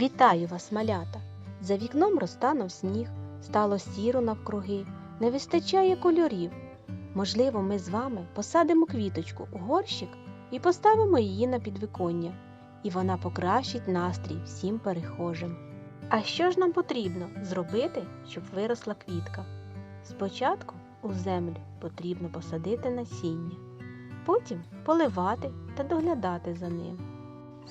Вітаю вас, малята! За вікном розтанув сніг, стало сіро навкруги, не вистачає кольорів. Можливо, ми з вами посадимо квіточку у горщик і поставимо її на підвіконня, і вона покращить настрій всім перехожим. А що ж нам потрібно зробити, щоб виросла квітка? Спочатку у землю потрібно посадити насіння, потім поливати та доглядати за ним.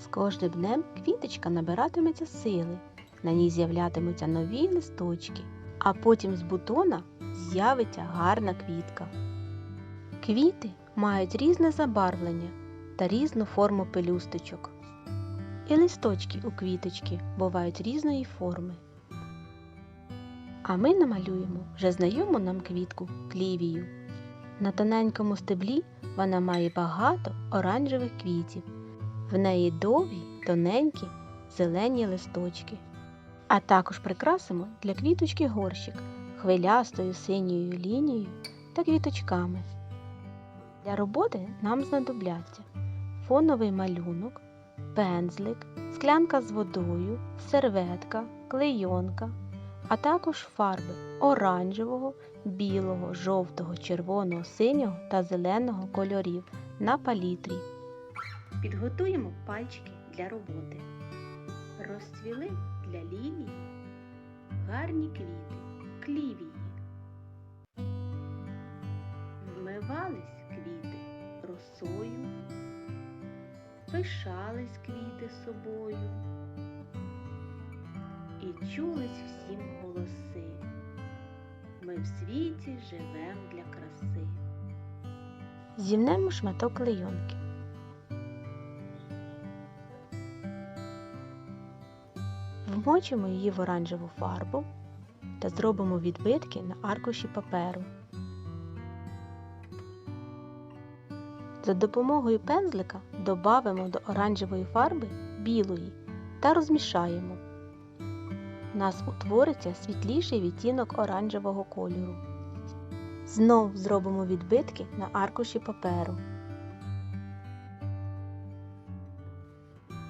З кожним днем квіточка набиратиметься сили, на ній з'являтимуться нові листочки, а потім з бутона з'явиться гарна квітка. Квіти мають різне забарвлення та різну форму пелюсточок. І листочки у квіточки бувають різної форми. А ми намалюємо вже знайому нам квітку клівію. На тоненькому стеблі вона має багато оранжевих квітів. В неї довгі, тоненькі, зелені листочки. А також прикрасимо для квіточки горщик хвилястою синьою лінією та квіточками. Для роботи нам знадобляться фоновий малюнок, пензлик, склянка з водою, серветка, клейонка, а також фарби оранжевого, білого, жовтого, червоного, синього та зеленого кольорів на палітрі. Підготуємо пальчики для роботи. Розцвіли для лілії гарні квіти, клівії. Вмивались квіти росою, пишались квіти собою і чулись всім голоси. Ми в світі живем для краси. Зімнемо шматок клейонки. Вмочимо її в оранжеву фарбу та зробимо відбитки на аркуші паперу. За допомогою пензлика додамо до оранжевої фарби білої та розмішаємо. У нас утвориться світліший відтінок оранжевого кольору. Знов зробимо відбитки на аркуші паперу.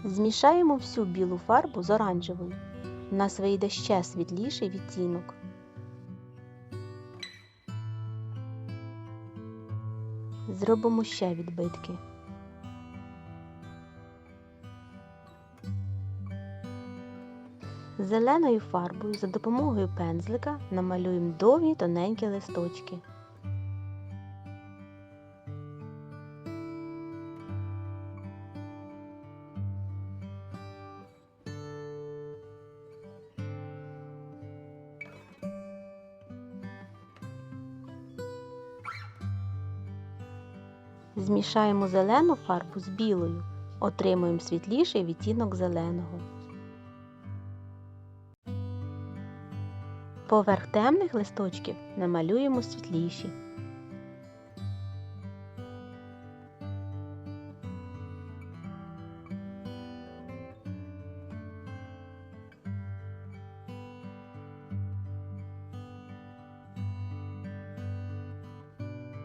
Змішаємо всю білу фарбу з оранжевою. У нас вийде ще світліший відтінок. Зробимо ще відбитки. Зеленою фарбою за допомогою пензлика намалюємо довгі тоненькі листочки. Змішаємо зелену фарбу з білою, отримуємо світліший відтінок зеленого. Поверх темних листочків намалюємо світліші.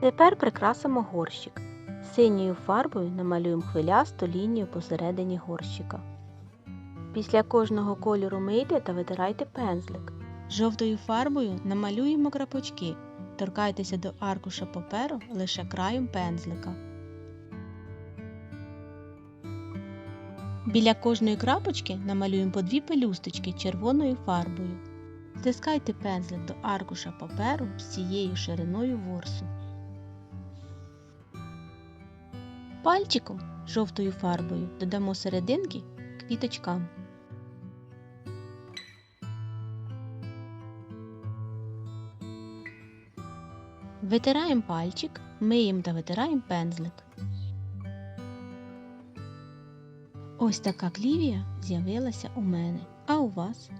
Тепер прикрасимо горщик. Синьою фарбою намалюємо хвилясту лінію посередині горщика. Після кожного кольору мийте та витирайте пензлик. Жовтою фарбою намалюємо крапочки. Торкайтеся до аркуша паперу лише краєм пензлика. Біля кожної крапочки намалюємо по дві пелюсточки червоною фарбою. Стискайте пензлик до аркуша паперу всією шириною ворсу. Пальчиком жовтою фарбою додамо серединки квіточкам. Витираємо пальчик, миємо та витираємо пензлик. Ось така клівія з'явилася у мене, а у вас?